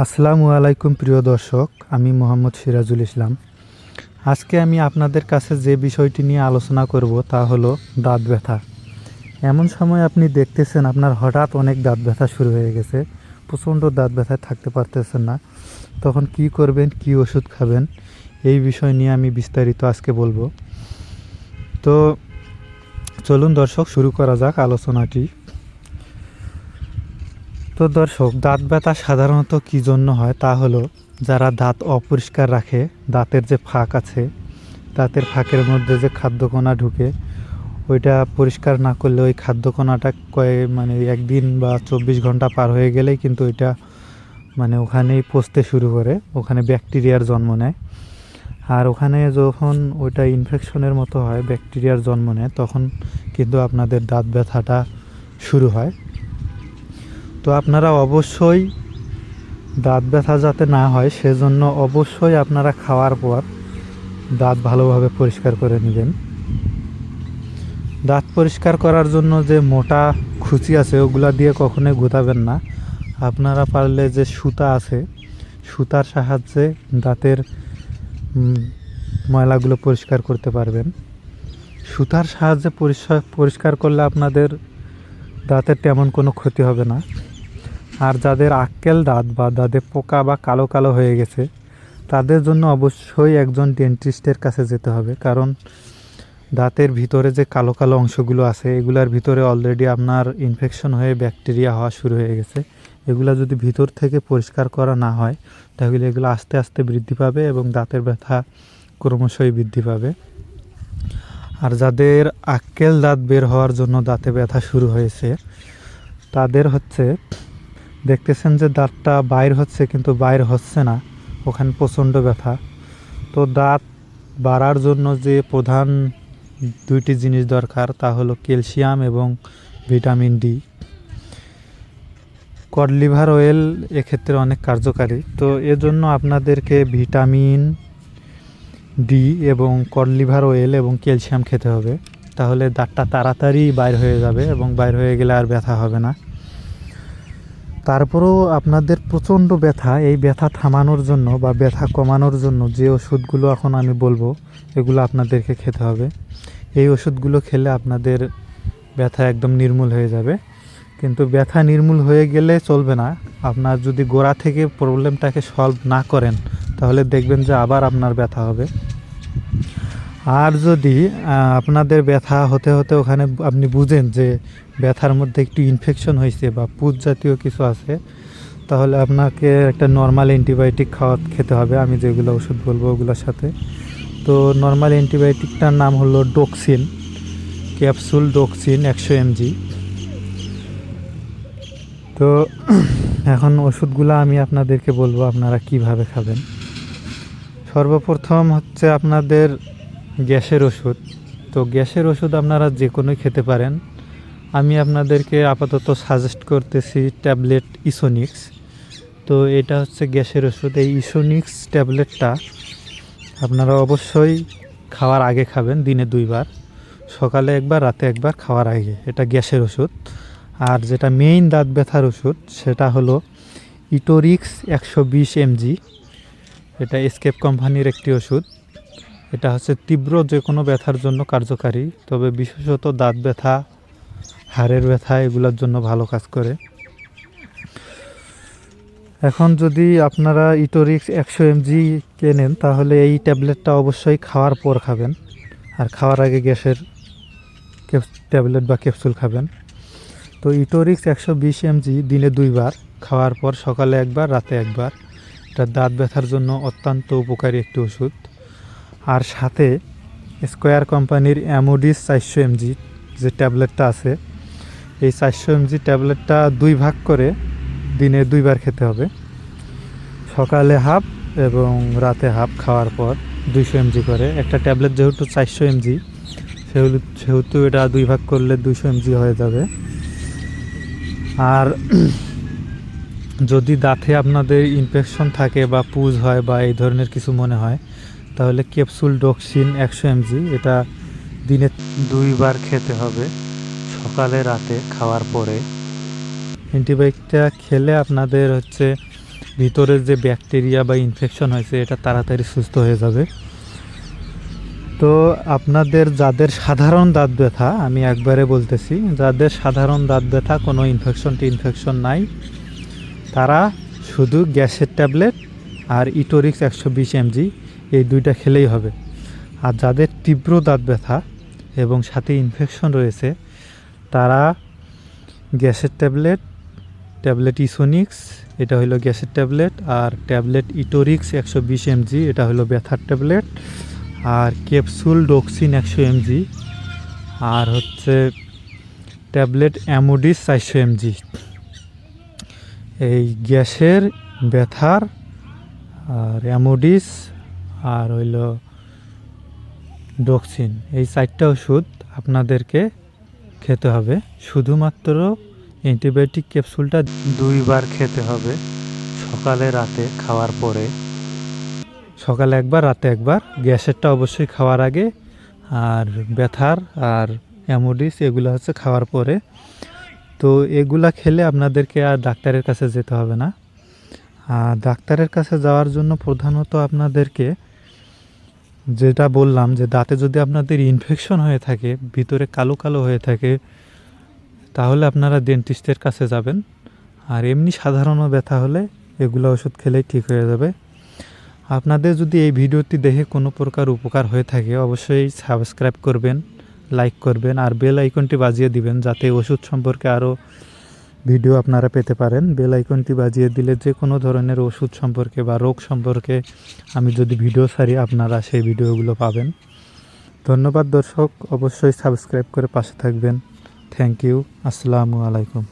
আসসালামু আলাইকুম প্রিয় দর্শক, আমি মোহাম্মদ সিরাজুল ইসলাম। আজকে আমি আপনাদের কাছে যে বিষয়টি নিয়ে আলোচনা করব তা হলো দাঁত ব্যথা। এমন সময় আপনি দেখতেছেন আপনার হঠাৎ অনেক দাঁত ব্যথা শুরু হয়ে গেছে, প্রচণ্ড দাঁত ব্যথায় থাকতে পারতেছেন না। তখন কি করবেন, কি ওষুধ খাবেন, এই বিষয় নিয়ে আমি বিস্তারিত আজকে বলব। তো চলুন দর্শক, শুরু করা যাক আলোচনাটি। তো দর্শক, দাঁত ব্যথা সাধারণত কী জন্য হয় তা হলো, যারা দাঁত অপরিষ্কার রাখে, দাঁতের যে ফাঁক আছে, দাঁতের ফাঁকের মধ্যে যে খাদ্যকণা ঢুকে, ওইটা পরিষ্কার না করলে ওই খাদ্যকণাটা কয়ে মানে একদিন বা চব্বিশ ঘণ্টা পার হয়ে গেলেই কিন্তু ওইটা মানে ওখানেই পচতে শুরু করে, ওখানে ব্যাকটেরিয়ার জন্ম নেয়। আর ওখানে যখন ওইটা ইনফেকশনের মতো হয়, ব্যাকটেরিয়ার জন্ম নেয়, তখন কিন্তু আপনাদের দাঁত ব্যথাটা শুরু হয়। তো আপনারা অবশ্যই দাঁত ব্যথা যাতে না হয়, সেজন্য অবশ্যই আপনারা খাওয়ার পর দাঁত ভালোভাবে পরিষ্কার করে নেবেন। দাঁত পরিষ্কার করার জন্য যে মোটা খুচি আছে, ওগুলা দিয়ে কখনোই গুতাবেন না। আপনারা পারলে যে সুতা আছে, সুতার সাহায্যে দাঁতের ময়লাগুলো পরিষ্কার করতে পারবেন। সুতার সাহায্যে পরিষ্কার করলে আপনাদের দাঁতের তেমন কোনো ক্ষতি হবে না। আর যাদের আক্কেল দাঁত বা দাঁতে পোকা বা কালো কালো হয়ে গেছে, তাদের জন্য অবশ্যই একজন ডেন্টিস্টের কাছে যেতে হবে। কারণ দাঁতের ভিতরে যে কালো কালো অংশগুলো আছে, এগুলার ভিতরে অলরেডি আপনার ইনফেকশন হয়ে ব্যাকটেরিয়া হওয়া শুরু হয়ে গেছে। এগুলা যদি ভিতর থেকে পরিষ্কার করা না হয়, তাহলে এগুলো আস্তে আস্তে বৃদ্ধি পাবে এবং দাঁতের ব্যথা ক্রমশই বৃদ্ধি পাবে। আর যাদের আক্কেল দাঁত বের হওয়ার জন্য দাঁতে ব্যথা শুরু হয়েছে, তাদের হচ্ছে দেখতেছেন যে দাঁতটা বাইর হচ্ছে কিন্তু বাইর হচ্ছে না, ওখানে প্রচণ্ড ব্যথা। তো দাঁত বাড়ার জন্য যে প্রধান দুইটি জিনিস দরকার তা হলো ক্যালসিয়াম এবং vitamin D. Cod liver oil এক্ষেত্রে অনেক কার্যকারী। তো এজন্য আপনাদেরকে ভিটামিন ডি এবং কড লিভার অয়েল এবং ক্যালসিয়াম খেতে হবে। তাহলে দাঁতটা তাড়াতাড়ি বাইর হয়ে যাবে এবং বাইর হয়ে গেলে আর ব্যথা হবে না। তারপরেও আপনাদের প্রচণ্ড ব্যথা, এই ব্যথা থামানোর জন্য বা ব্যথা কমানোর জন্য যে ওষুধগুলো এখন আমি বলব, এগুলো আপনাদেরকে খেতে হবে। এই ওষুধগুলো খেলে আপনাদের ব্যথা একদম নির্মূল হয়ে যাবে। কিন্তু ব্যথা নির্মূল হয়ে গেলে চলবে না। আপনার যদি গোড়া থেকে প্রবলেমটাকে সলভ না করেন, তাহলে দেখবেন যে আবার আপনার ব্যথা হবে। আর যদি আপনাদের ব্যথা হতে হতে ওখানে আপনি বুঝেন যে ব্যথার মধ্যে একটু ইনফেকশন হয়েছে বা পুজ জাতীয় কিছু আছে, তাহলে আপনাকে একটা নর্মাল অ্যান্টিবায়োটিক খাওয়া খেতে হবে। আমি যেগুলো ওষুধ বলব ওগুলোর সাথে। তো নর্মাল অ্যান্টিবায়োটিকটার নাম হলো ডোক্সিন ক্যাপসুল ডোক্সিন একশো এমজি। তো এখন ওষুধগুলো আমি আপনাদেরকে বলব আপনারা কীভাবে খাবেন। সর্বপ্রথম হচ্ছে আপনাদের গ্যাসের ওষুধ। তো গ্যাসের ওষুধ আপনারা যে কোনোই খেতে পারেন। আমি আপনাদেরকে আপাতত সাজেস্ট করতেছি ট্যাবলেট ইসোনিক্স তো এটা হচ্ছে গ্যাসের ওষুধ। এই ইসোনিক্স ট্যাবলেটটা আপনারা অবশ্যই খাওয়ার আগে খাবেন, দিনে দুইবার। সকালে একবার, রাতে একবার খাওয়ার আগে। এটা গ্যাসের ওষুধ। আর যেটা মেইন দাঁত ব্যথার ওষুধ, সেটা হলো ইটোরিক্স একশো বিশ এমজি। এটা এসকেপ কোম্পানির একটি ওষুধ। এটা হচ্ছে তীব্র যে কোনো ব্যথার জন্য কার্যকারী, তবে বিশেষত দাঁত ব্যথা, হাড়ের ব্যথা এগুলোর জন্য ভালো কাজ করে। এখন যদি আপনারা ইটোরিক্স একশো এমজি কেনেন, তাহলে এই ট্যাবলেটটা অবশ্যই খাওয়ার পর খাবেন, আর খাওয়ার আগে গ্যাসের ট্যাবলেট বা ক্যাপসুল খাবেন। তো ইটোরিক্স একশো বিশ এমজি দিনে দুইবার, খাওয়ার পর সকালে একবার, রাতে একবার। এটা দাঁত ব্যথার জন্য অত্যন্ত উপকারী একটি ওষুধ। আর সাথে স্কোয়ার কোম্পানির অ্যামোডিস চারশো এমজি যে ট্যাবলেটটা আছে, এই চারশো এমজি ট্যাবলেটটা দুই ভাগ করে দিনে দুইবার খেতে হবে। সকালে হাফ এবং রাতে হাফ খাওয়ার পর দুইশো এমজি করে। একটা ট্যাবলেট যেহেতু চারশো এমজি, সেহেতু সেহেতু এটা দুই ভাগ করলে দুইশো এমজি হয়ে যাবে। আর যদি দাঁতে আপনাদের ইনফেকশন থাকে বা পুজ হয় বা এই ধরনের কিছু মনে হয় তাহলে ক্যাপসুল ডক্সিন একশো এমজি, এটা দিনে দুইবার খেতে হবে, সকালে, রাতে খাওয়ার পরে। অ্যান্টিবায়োটিকটা খেলে আপনাদের হচ্ছে ভিতরে যে ব্যাকটেরিয়া বা ইনফেকশন হয়েছে, এটা তাড়াতাড়ি সুস্থ হয়ে যাবে। তো আপনাদের যাদের সাধারণ দাঁত ব্যথা, আমি একবারে বলতেছি, যাদের সাধারণ দাঁত ব্যথা, কোনো ইনফেকশন টি ইনফেকশন নাই, তারা শুধু গ্যাসের ট্যাবলেট আর ইটোরিক্স একশো বিশ এমজি এই দুইটা খেলেই হবে। আর যাদের তীব্র দাঁত ব্যথা এবং সাথে ইনফেকশন রয়েছে, তারা গ্যাসের ট্যাবলেট ট্যাবলেট ইসোনিক্স এটা হলো গ্যাসের ট্যাবলেট, আর ট্যাবলেট ইটোরিক্স একশো বিশ এমজি এটা হলো ব্যথার ট্যাবলেট, আর ক্যাপসুল ডক্সিন একশো এমজি আর হচ্ছে ট্যাবলেট অ্যামোডিস চারশো এমজি এই গ্যাসের ব্যথার আর অ্যামোডিস আর হইল ডক্সিন এই চারটা ওষুধ আপনাদেরকে খেতে হবে। শুধুমাত্র অ্যান্টিবায়োটিক ক্যাপসুলটা দুইবার খেতে হবে সকালে, রাতে খাওয়ার পরে। সকালে একবার, রাতে একবার। গ্যাসেরটা অবশ্যই খাওয়ার আগে। আর ব্যথার আর অ্যামোডিস এগুলো হচ্ছে খাওয়ার পরে। তো এগুলা খেলে আপনাদেরকে আর ডাক্তারের কাছে যেতে হবে না। আর ডাক্তারের কাছে যাওয়ার জন্য প্রধানত আপনাদেরকে যেটা বললাম যে দাঁতে যদি আপনাদের ইনফেকশন হয়ে থাকে, ভিতরে কালো কালো হয়ে থাকে, তাহলে আপনারা ডেন্টিস্টের কাছে যাবেন। আর এমনি সাধারণ ব্যথা হলে এগুলো ওষুধ খেলেই ঠিক হয়ে যাবে। আপনাদের যদি এই ভিডিওটি দেখে কোনো প্রকার উপকার হয়ে থাকে, অবশ্যই সাবস্ক্রাইব করবেন লাইক করবেন, আর বেল আইকনটি বাজিয়ে দিবেন, যাতে ওষুধ সম্পর্কে আরও ভিডিও আপনারা পেতে পারেন। বেল আইকনটি বাজিয়ে দিলে যে কোনো ধরনের ওষুধ সম্পর্কে বা রোগ সম্পর্কে আমি যদি ভিডিও ছাড়ি, আপনারা সেই ভিডিওগুলো পাবেন। ধন্যবাদ দর্শক, অবশ্যই সাবস্ক্রাইব করে পাশে থাকবেন। থ্যাংক ইউ, আসসালামু আলাইকুম।